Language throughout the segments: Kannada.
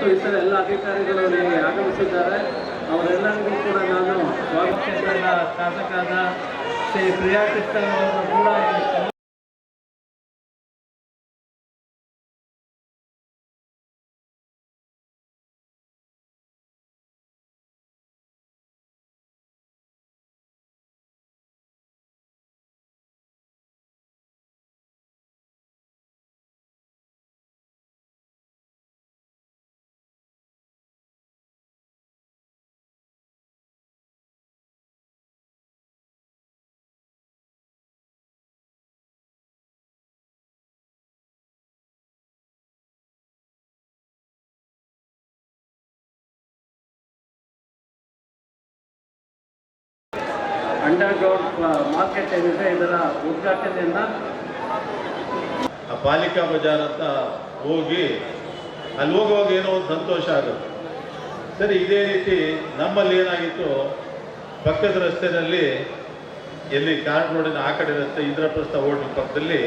ಮತ್ತು ಇತರ ಎಲ್ಲ ಅಧಿಕಾರಿಗಳು ಇಲ್ಲಿ ಆಗಮಿಸಿದ್ದಾರೆ. ಅವರೆಲ್ಲರಿಗೂ ಕೂಡ ನಾನು ಸ್ವಾಗತಿಸಿದ ಶಾಸಕರಾದ ಶ್ರೀ ಪ್ರಿಯಾ ಕೃಷ್ಣ ಅವರನ್ನು ಕೂಡ ಮಾರ್ಕೆಟ್ ಏನಿದೆ, ಇದರ ಉದ್ಘಾಟನೆಯನ್ನ ಪಾಲಿಕಾ ಬಜಾರ್ ಅಂತ ಹೋಗಿ, ಅಲ್ಲಿ ಹೋಗುವಾಗ ಏನೋ ಒಂದು ಸಂತೋಷ ಆಗುತ್ತೆ. ಸರಿ, ಇದೇ ರೀತಿ ನಮ್ಮಲ್ಲಿ ಏನಾಗಿತ್ತು, ಪಕ್ಕದ ರಸ್ತೆಯಲ್ಲಿ ಎಲ್ಲಿ ಕಾರ್ಡ್ ರೋಡಿನ ಆ ಕಡೆ ರಸ್ತೆ ಇಂದ್ರಪ್ರಸ್ಥ ಹೋಟೆಲ್ ಪಕ್ಕದಲ್ಲಿ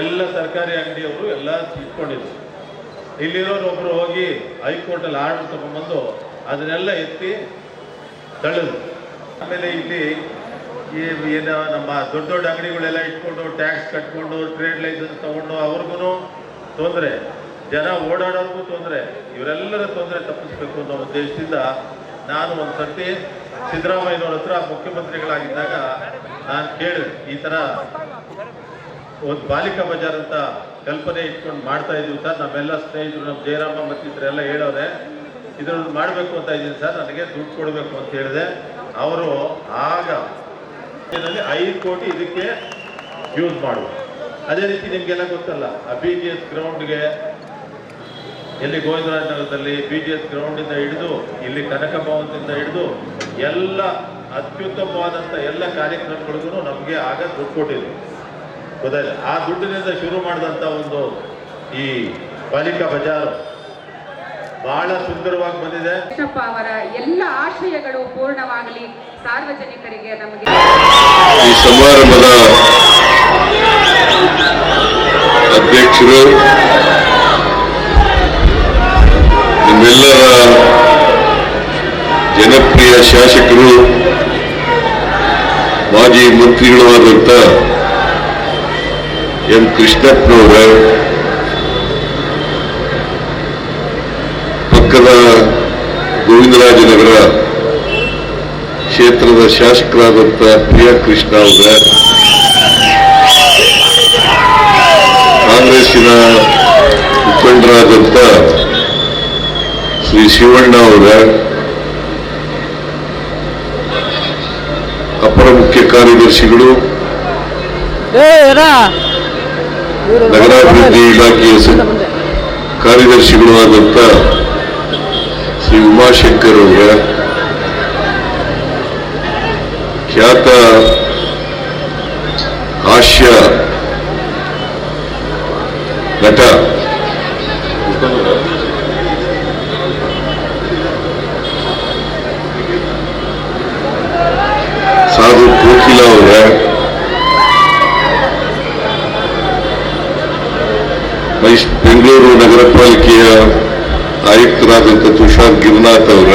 ಎಲ್ಲ ಸರ್ಕಾರಿ ಅಂಗಡಿಯವರು ಎಲ್ಲ ಇಟ್ಕೊಂಡಿದ್ರು. ಇಲ್ಲಿರೋರು ಒಬ್ಬರು ಹೋಗಿ ಹೈಕೋರ್ಟಲ್ಲಿ ಆರ್ಡರ್ ತಗೊಂಡ್ಬಂದು ಅದನ್ನೆಲ್ಲ ಎತ್ತಿ ತಳ್ಳಿದ್ರು. ಆಮೇಲೆ ಇಲ್ಲಿ ಈ ಏನು ನಮ್ಮ ದೊಡ್ಡ ದೊಡ್ಡ ಅಂಗಡಿಗಳೆಲ್ಲ ಇಟ್ಕೊಂಡು ಟ್ಯಾಕ್ಸ್ ಕಟ್ಕೊಂಡು ಟ್ರೇಡ್ ಲೈಸೆನ್ಸ್ ತೊಗೊಂಡು ಅವ್ರಿಗೂ ತೊಂದರೆ. ಜನ ಓಡಾಡೋರ್ಗೂ ತೊಂದರೆ. ಇವರೆಲ್ಲರ ತೊಂದರೆ ತಪ್ಪಿಸ್ಬೇಕು ಅನ್ನೋ ಉದ್ದೇಶದಿಂದ ನಾನು ಒಂದು ಸರ್ತಿ ಸಿದ್ದರಾಮಯ್ಯನವ್ರ ಹತ್ರ ಮುಖ್ಯಮಂತ್ರಿಗಳಾಗಿದ್ದಾಗ ನಾನು ಕೇಳಿದೆ, ಈ ಥರ ಒಂದು ಬಾಲಿಕಾ ಬಜಾರ್ ಅಂತ ಕಲ್ಪನೆ ಇಟ್ಕೊಂಡು ಮಾಡ್ತಾ ಇದೀವಿ ಸರ್. ನಮ್ಮೆಲ್ಲ ಸ್ನೇಹಿತರು ನಮ್ಮ ಜಯರಾಮ ಮತ್ತಿತರೆಲ್ಲ ಹೇಳೋರೆ ಇದನ್ನು ಮಾಡಬೇಕು ಅಂತ ಇದ್ದೀನಿ ಸರ್. ನನಗೆ ದುಡ್ಡು ಕೊಡಬೇಕು ಅಂತ ಹೇಳಿದೆ. ಅವರು ಆಗ ಐದು ಕೋಟಿ ಇದಕ್ಕೆ ಯೂಸ್ ಮಾಡುವ. ಅದೇ ರೀತಿ ನಿಮಗೆಲ್ಲ ಗೊತ್ತಲ್ಲ, ಆ ಬಿ ಜಿ ಎಸ್ ಗ್ರೌಂಡ್ಗೆ ಎಲ್ಲಿ ಗೋವಿಂದರಾಜ ನಗರದಲ್ಲಿ ಬಿ ಜಿ ಎಸ್ ಗ್ರೌಂಡಿಂದ ಹಿಡಿದು, ಇಲ್ಲಿ ಕನಕ ಭವನದಿಂದ ಹಿಡಿದು ಎಲ್ಲ ಅತ್ಯುತ್ತಮವಾದಂಥ ಎಲ್ಲ ಕಾರ್ಯಕ್ರಮಗಳಿಗೂ ನಮಗೆ ಆಗ ದುಡ್ಡು ಕೊಟ್ಟಿದೆ ಗೊತ್ತಾಯ್ತು? ಆ ದುಡ್ಡಿನಿಂದ ಶುರು ಮಾಡಿದಂಥ ಒಂದು ಈ ಪಾಲಿಕಾ ಬಜಾರ್ ಬಹಳ ಸುಂದರವಾಗಿ ಬಂದಿದೆ. ಅವರ ಎಲ್ಲ ಆಶಯಗಳು ಪೂರ್ಣವಾಗಲಿ. ಸಾರ್ವಜನಿಕರಿಗೆ ನಮಗೆ ಈ ಸಮಾರಂಭದ ಅಧ್ಯಕ್ಷರು, ನಿಮ್ಮೆಲ್ಲರ ಜನಪ್ರಿಯ ಶಾಸಕರು, ಮಾಜಿ ಮಂತ್ರಿಗಳು ಆದಂತ ಎಂ. ಕೃಷ್ಣಪ್ಪನವರ ಪಕ್ಕದ ಗೋವಿಂದರಾಜನಗರ ಕ್ಷೇತ್ರದ ಶಾಸಕರಾದಂಥ ಪ್ರಿಯಾ ಕೃಷ್ಣ ಅವರ ಕಾಂಗ್ರೆಸ್ಸಿನ ಮುಖಂಡರಾದಂಥ ಶ್ರೀ ಶಿವಣ್ಣ ಅವರ ಅಪರ ಮುಖ್ಯ ಕಾರ್ಯದರ್ಶಿಗಳು ನಗರಾಭಿವೃದ್ಧಿ ಇಲಾಖೆಯ ಕಾರ್ಯದರ್ಶಿಗಳು ಆದಂಥ ಶ್ರೀ ಉಮಾಶಂಕರ್ ಅವರ ಖ್ಯಾತ ಹಾಸ್ಯ ನಟ ಸಾಧು ಕೋಕಿಲ ಅವರ ಮೈಸ್ ಬೆಂಗಳೂರು ನಗರ ಪಾಲಿಕೆಯ ಆಯುಕ್ತರಾದಂಥ ತುಷಾರ್ ಗಿರಿನಾಥ್ ಅವರ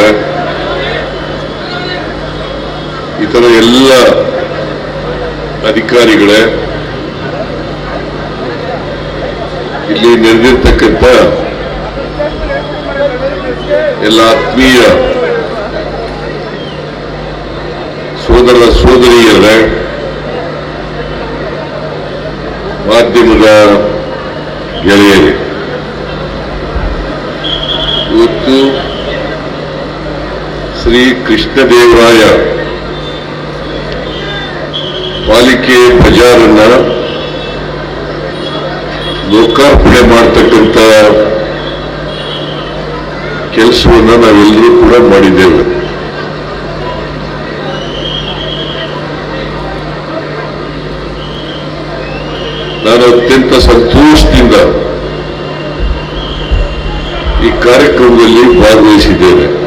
ಇತರ ಎಲ್ಲ ಅಧಿಕಾರಿಗಳೇ ಇಲ್ಲಿ ನೆರೆದಿರ್ತಕ್ಕಂಥ ಎಲ್ಲ ಆತ್ಮೀಯ ಸೋದರ ಸೋದರಿಯರೇ ಮಾಧ್ಯಮದ ಗೆಳೆಯರೇ ಇವತ್ತು ಶ್ರೀ ಕೃಷ್ಣದೇವರಾಯ ಪಾಲಿಕೆ ಬಜಾರನ್ನ ಲೋಕಾರ್ಪಣೆ ಮಾಡತಕ್ಕಂಥ ಕೆಲಸವನ್ನ ನಾವೆಲ್ಲರೂ ಕೂಡ ಮಾಡಿದ್ದೇವೆ. ನಾನು ಅತ್ಯಂತ ಸಂತೋಷದಿಂದ ಈ ಕಾರ್ಯಕ್ರಮದಲ್ಲಿ ಭಾಗವಹಿಸಿದ್ದೇನೆ.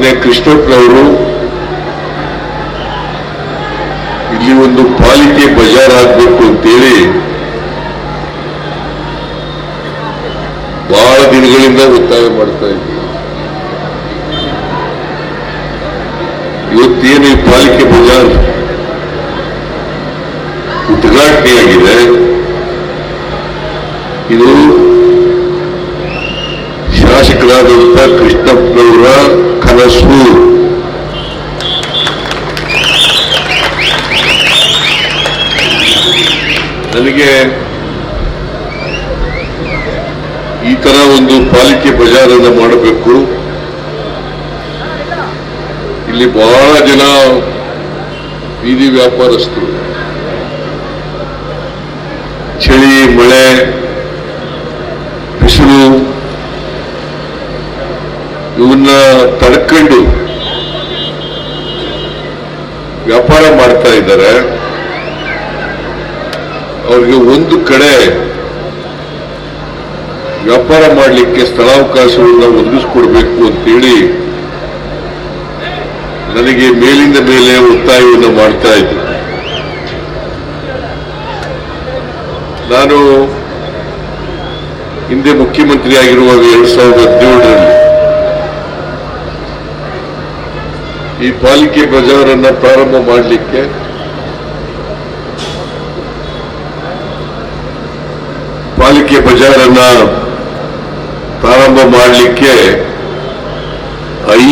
ಮಾನ್ಯ ಕೃಷ್ಣಪ್ಪನವರು ಇಲ್ಲಿ ಒಂದು ಪಾಲಿಕೆ ಬಜಾರ್ ಆಗಬೇಕು ಅಂತೇಳಿ ದಿನಗಳಿಂದ ಒತ್ತಾಯ ಮಾಡ್ತಾ ಇದ್ದೀವಿ ಇವತ್ತೇನು ಈ ಪಾಲಿಕೆ ಬಜಾರ್ ಉದ್ಘಾಟನೆಯಾಗಿದೆ? ಇದು ಶಾಸಕರಾದಂಥ ಕೃಷ್ಣಪ್ಪನವರ ಕನಸು ನನಗೆ ಈ ತರ ಒಂದು ಪಾಲಿಕೆ ಬಜಾರನ್ನು ಮಾಡಬೇಕು. ಇಲ್ಲಿ ಬಹಳ ಜನ ಬೀದಿ ವ್ಯಾಪಾರಸ್ಥರು. ಚಳಿ, ಮಳೆ, ಬಿಸಿಲು ಇವನ್ನ ತಡ್ಕೊಂಡು ವ್ಯಾಪಾರ ಮಾಡ್ತಾ ಇದ್ದಾರೆ. ಅವ್ರಿಗೆ ಒಂದು ಕಡೆ ವ್ಯಾಪಾರ ಮಾಡಲಿಕ್ಕೆ ಸ್ಥಳಾವಕಾಶಗಳನ್ನ ಒದಗಿಸ್ಕೊಡ್ಬೇಕು ಅಂತೇಳಿ ನನಗೆ ಮೇಲಿಂದ ಮೇಲೆ ಒತ್ತಾಯವನ್ನು ಮಾಡ್ತಾ ಇದ್ದೆ. ನಾನು ಹಿಂದೆ ಮುಖ್ಯಮಂತ್ರಿಯಾಗಿರುವಾಗ ಎರಡ್ ಸಾವಿರದ ಹದಿನೇಳರಲ್ಲಿ ಈ ಪಾಲಿಕೆ ಬಜಾರನ್ನ ಪ್ರಾರಂಭ ಮಾಡಲಿಕ್ಕೆ ಪಾಲಿಕೆ ಬಜಾರನ್ನ ಪ್ರಾರಂಭ ಮಾಡಲಿಕ್ಕೆ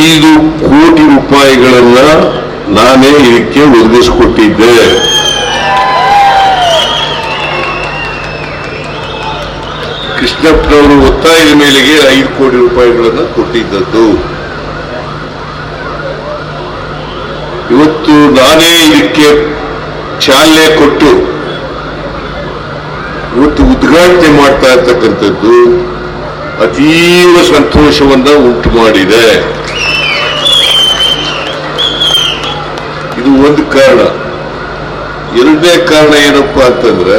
ಐದು ಕೋಟಿ ರೂಪಾಯಿಗಳನ್ನ ನಾನೇ ಇದಕ್ಕೆ ಒದಗಿಸಿಕೊಟ್ಟಿದ್ದೆ ಕೃಷ್ಣಪ್ಪನವರು ಒತ್ತಾಯದ ಮೇಲೆಗೆ ಐದು ಕೋಟಿ ರೂಪಾಯಿಗಳನ್ನು ಕೊಟ್ಟಿದ್ದದ್ದು. ಇವತ್ತು ನಾನೇ ಇದಕ್ಕೆ ಚಾಲನೆ ಕೊಟ್ಟು ಇವತ್ತು ಉದ್ಘಾಟನೆ ಮಾಡ್ತಾ ಇರ್ತಕ್ಕಂಥದ್ದು ಅತೀವ ಸಂತೋಷವನ್ನ ಉಂಟು ಮಾಡಿದೆ. ಇದು ಒಂದು ಕಾರಣ. ಎರಡನೇ ಕಾರಣ ಏನಪ್ಪಾ ಅಂತಂದ್ರೆ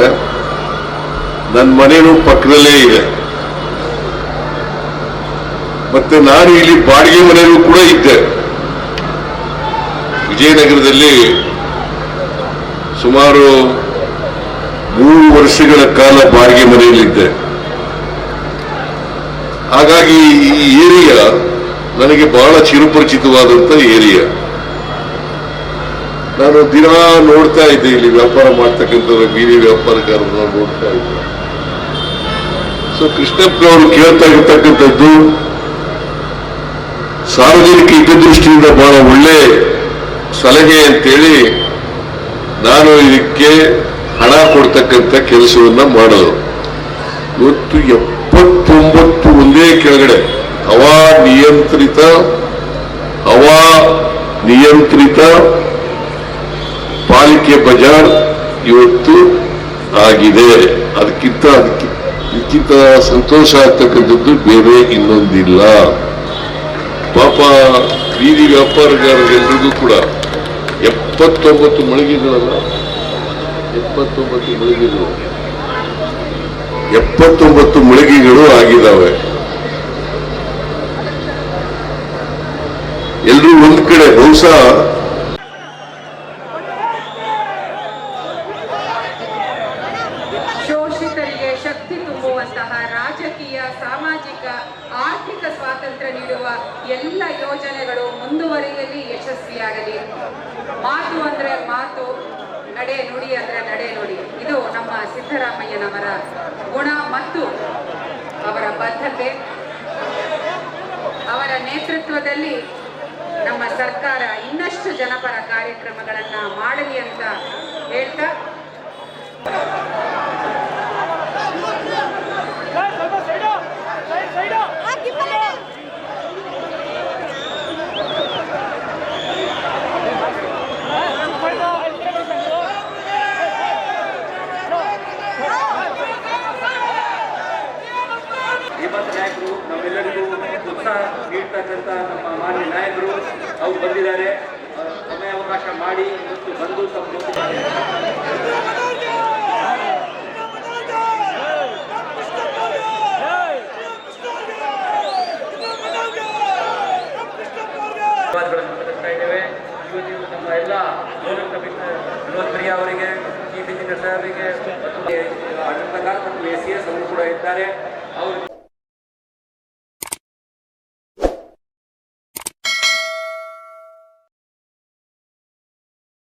ನನ್ನ ಮನೆಯೂ ಪಕ್ಕದಲ್ಲೇ ಇದೆ. ಮತ್ತೆ ನಾನು ಇಲ್ಲಿ ಬಾಡಿಗೆ ಮನೆಯಲ್ಲೂ ಕೂಡ ಇದ್ದೆ. ವಿಜಯನಗರದಲ್ಲಿ ಸುಮಾರು ಮೂರು ವರ್ಷಗಳ ಕಾಲ ಬಾಡಿಗೆ ಮನೆಯಲ್ಲಿದ್ದೆ. ಹಾಗಾಗಿ ಈ ಏರಿಯಾ ನನಗೆ ಬಹಳ ಚಿರುಪರಿಚಿತವಾದಂತ ಏರಿಯಾ. ನಾನು ದಿನ ನೋಡ್ತಾ ಇದ್ದೆ ಇಲ್ಲಿ ವ್ಯಾಪಾರ ಮಾಡ್ತಕ್ಕಂಥ ಬೀದಿ ವ್ಯಾಪಾರಗಾರರನ್ನ ನೋಡ್ತಾ ಇದ್ದೆ. ಸೊ ಕೃಷ್ಣಪ್ಪ ಅವರು ಕೇಳ್ತಾ ಇರ್ತಕ್ಕಂಥದ್ದು, ಸಾರ್ವಜನಿಕ ಹಿತದೃಷ್ಟಿಯಿಂದ ಬಹಳ ಒಳ್ಳೆ ಸಲಹೆ ಅಂತೇಳಿ ನಾನು ಇದಕ್ಕೆ ಹಣ ಕೊಡ್ತಕ್ಕಂಥ ಕೆಲಸವನ್ನ ಮಾಡೋದು ಇವತ್ತು ಎಪ್ಪತ್ತೊಂಬತ್ತು ಒಂದೇ ಕೆಳಗಡೆ, ಹವಾ ನಿಯಂತ್ರಿತ ಹವಾ ನಿಯಂತ್ರಿತ ಪಾಲಿಕೆ ಬಜಾರ್ ಇವತ್ತು ಆಗಿದೆ. ಅದಕ್ಕಿಂತ ಅದಕ್ಕಿಂತ ಸಂತೋಷ ಆಗ್ತಕ್ಕಂಥದ್ದು ಬೇರೆ ಇನ್ನೊಂದಿಲ್ಲ. ಪಾಪ ಬೀದಿ ವ್ಯಾಪಾರಗಾರರೆಲ್ಲರಿಗೂ ಕೂಡ ಎಪ್ಪತ್ತೊಂಬತ್ತು ಮಳಿಗೆಗಳಲ್ಲ ಎಪ್ಪತ್ತೊಂಬತ್ತು ಮಳಿಗೆಗಳು. ಎಪ್ಪತ್ತೊಂಬತ್ತು ಮಳಿಗೆಗಳು ಆಗಿದ್ದಾವೆ. ಎಲ್ಲರೂ ಒಂದ್ ಕಡೆ ಬಹುಶಃ ಅಂದ್ರೆ ಮಾತು ನಡೆ ನುಡಿ ಅಂದರೆ ನಡೆ ನುಡಿ. ಇದು ನಮ್ಮ ಸಿದ್ದರಾಮಯ್ಯನವರ ಗುಣ ಮತ್ತು ಅವರ ಬದ್ಧತೆ. ಅವರ ನೇತೃತ್ವದಲ್ಲಿ ನಮ್ಮ ಸರ್ಕಾರ ಇನ್ನಷ್ಟು ಜನಪರ ಕಾರ್ಯಕ್ರಮಗಳನ್ನು ಮಾಡಲಿ ಅಂತ ಹೇಳ್ತಾ ಹೇಮಂತ್ ನಾಯಕರು ನಮ್ಮೆಲ್ಲರಿಗೂ ಉತ್ಸಾಹ ನೀಡ್ತಕ್ಕಂಥ ನಮ್ಮ ಮಾನ್ಯ ನಾಯಕರು ಅವ್ರು ಬಂದಿದ್ದಾರೆ ಅಹ್, ಸಮಯ ಅವಕಾಶ ಮಾಡಿ ಇವತ್ತು ಬಂದು ತಮ್ಮ ಧನ್ಯವಾದಗಳನ್ನು ಸಲ್ಲಿಸ್ತಾ ಇದ್ದೇವೆ ಇವತ್ತು ನಮ್ಮ ಎಲ್ಲ ಗೋಲಕ ವಿನೋದ್ ಪ್ರಿಯಾ ಅವರಿಗೆ ಇಂಜಿನಿಯರ್ ಸಾಹೇಬರಿಗೆ ಮತ್ತು ಎ ಸಿ ಅವರು ಕೂಡ ಇದ್ದಾರೆ. ಅವರು